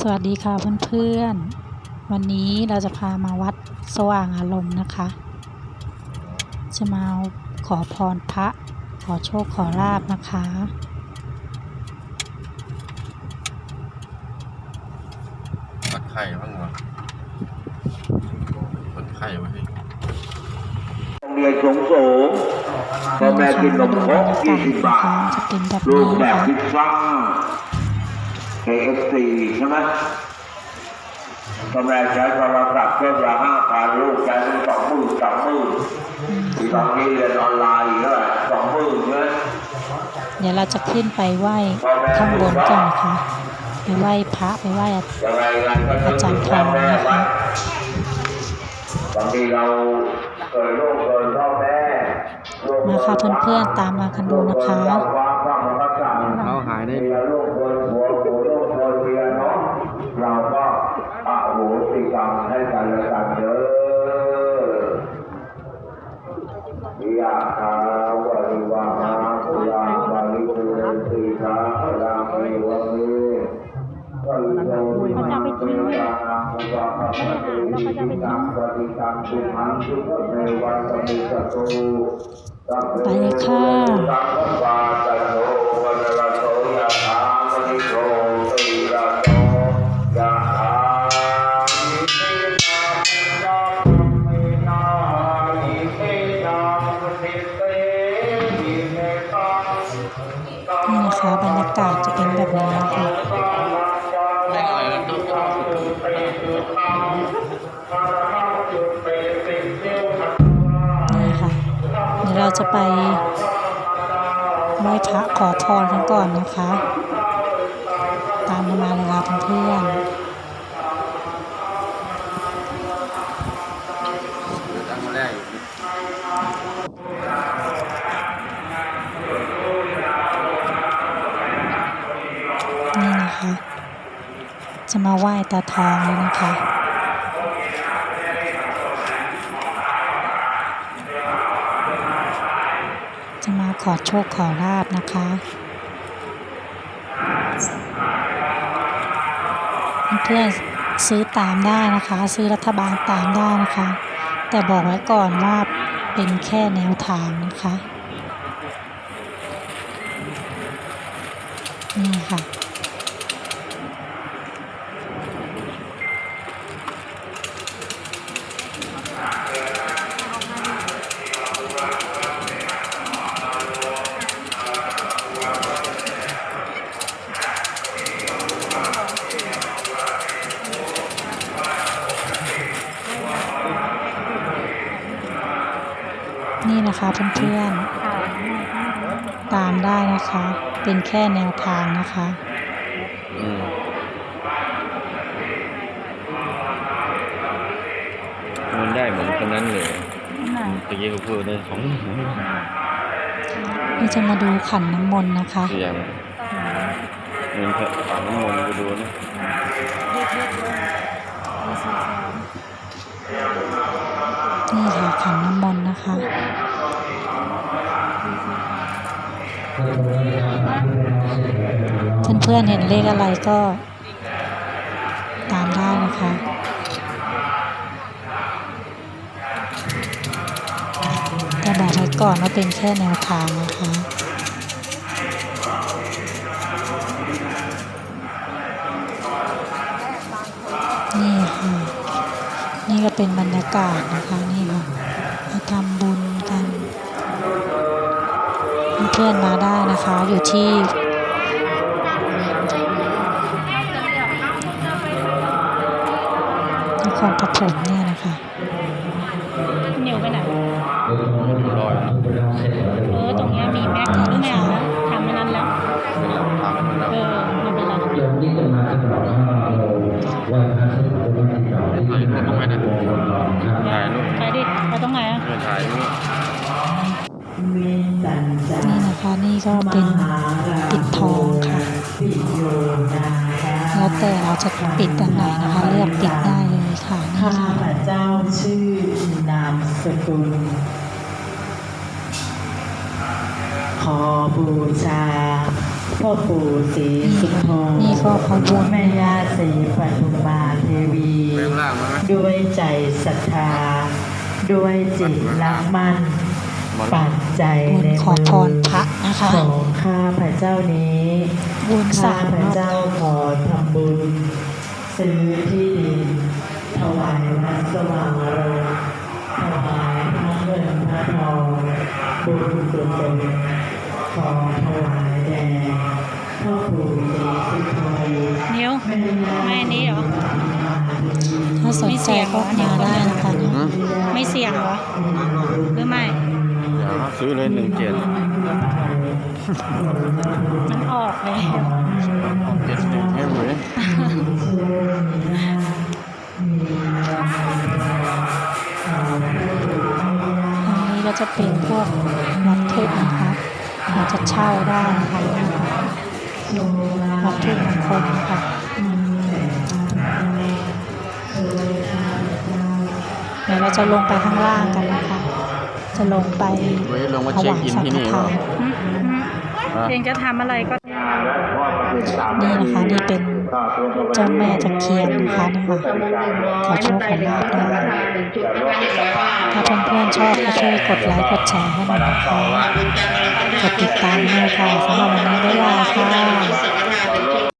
สวัสดีค่ะเพื่อนๆ วันนี้เราจะพามาวัดสว่างอารมณ์นะคะ จะมาขอพรพระ ขอโชคขอลาบนะคะ วัดไข่บ้างวะวัดไข่วะพี่โรงเรียนสูงสูงพ่อนี่แม่นะคะกินนมามดูคบรรกรยากาศยี่สิบนะบาคะทจะเป็นแบบรูนี้ปแบนะบคะพิซซ่า KFC ใช่ไหมพ่อแม่ใช้โทรศัพท์เครื่องละห้าพันลูกใช้เป็นสองหมื่นสองหมื่นที่ตอนนี้เรียนออนไลน์อีกเท่าไหร่สองหมื่นใช่ไหมเดี๋ยวเราจะขึ้นไปไหว้ข้างบนก่อนนะคะ ไปไหว้พระไปไหว้อายังไงกันก็อาจารย์ทองนะคะบางทีเราเคยลูกเคยพ่อแม่ลูกมาค่ะเพื่อนๆตามมากันดูนะคะเขาหายได้ ตมิเมตังนี่นะคะบรรยากาศจะเป็นแบบนี้นะคะ ไม่อะไรแล้วต้อง นี่ค่ะเดี๋ยวเราจะไปไหว้พระขอพรกันก่อนนะคะ ตามมาเลยค่ะเพื่อนนี่นะคะ จะมาไหว้ตาทองเลยนะคะ จะมา ขอโชคขอลาบนะคะเพื่อนซื้อตามได้นะคะ ซื้อรัฐบาลตามได้นะคะ แต่บอกไว้ก่อนว่าเป็นแค่แนวทางนะคะนี่ค่ะ นี่นะคะเพื่อนๆ ตามได้นะคะ เป็นแค่แนวทางนะคะอืมมันได้เหมือนคนนั้นเลยตะกี้เขาพูดได้สองนี่จะมาดูขันน้ำมนต์นะคะเสียงเงินฝังน้ำมนต์ไปดูนะนี่ค่ะขันน้ำมนต์นะคะ เพื่อนๆเห็นเลขอะไรก็ตามได้นะคะแต่บอกไว้ก่อนว่าเป็นแค่แนวทางนะคะนี่ค่ะ นี่ก็เป็นบรรยากาศนะคะนี่ค่ะ เพื่อนๆมาได้นะคะ อยู่ที่นครปฐมเนี่ยนะคะนิวไปไหนลอยเออตรงเนี้ยมีแม็กซ์ด้วยไงนะทำมานานแล้วเป็นหลักทางมันแล้วเออไม่เป็นไรโยมที่จะมาฉลองห้าโลไหว้พระสมุทรปฏิบัติที่ถ่ายรูปต้องไว้นะครับถ่ายรูปไปดิไปตรงไหนอะเพื่อถ่ายรูปนี่ นะคะนี่ก็เป็นปิดทองค่ะ แล้วแต่เราจะปิดอันไหนนะคะ เลือกปิดได้เลยค่ะนี่ข้าค่ะพเจ้าชื่อนามสกุล ขอบูชาพ่อปู่ศรีสุโธนี่ก็ขบวนแม่ย่าศรีปทุมมาเทวีแปลงร่างมาไหมด้วยใจศรัทธา ด้วยจิตรักมั่น ปัจจัยบนในขอมืพรพระนะคะของข้าพระเจ้านี้บุญข้าสามพรระอบเจ้าขอทำบุญซื้อที่ดินถวายวัดสว่างอารมณ์ถวายพระเงินพระทองบุญกุศลขอถวายแด่พ่อปู่ศรีสุโธนิ้วแม่ย่าไม่อันนี้เหรอถ้าสนใจก็มาได้นะคะหืมไม่เสี่ยงเหรอหรือไม่อย่า ซื้อเลยหนึ่งเจ็ดมันออกเลยเจ็ดหนึ่งให้หมดเลยอันนี้ก็จะเป็นพวกวัตถุนะคะเราจะเช่าได้นะคะวัตถุมงคลค่ะเดี๋ยวเราจะลงไปข้างล่างกันนะคะ จะลงไปไว้ลงมาถเช็ควายอินสังที่ฆนี่เปทาล่านอะเองจะทำอะไรก็นี่นะคะนี่เป็นเจ้าแม่ตะเคียนนะคะนี่ค่ะขอโชคขอลาภได้ถ้าเพื่อนๆชอบก็ช่วยกดไลค์กดแชร์ให้หน่อยนะคะกดติดตามให้ค่ะสำหรับวันนี้บ๊ายบายค่ะ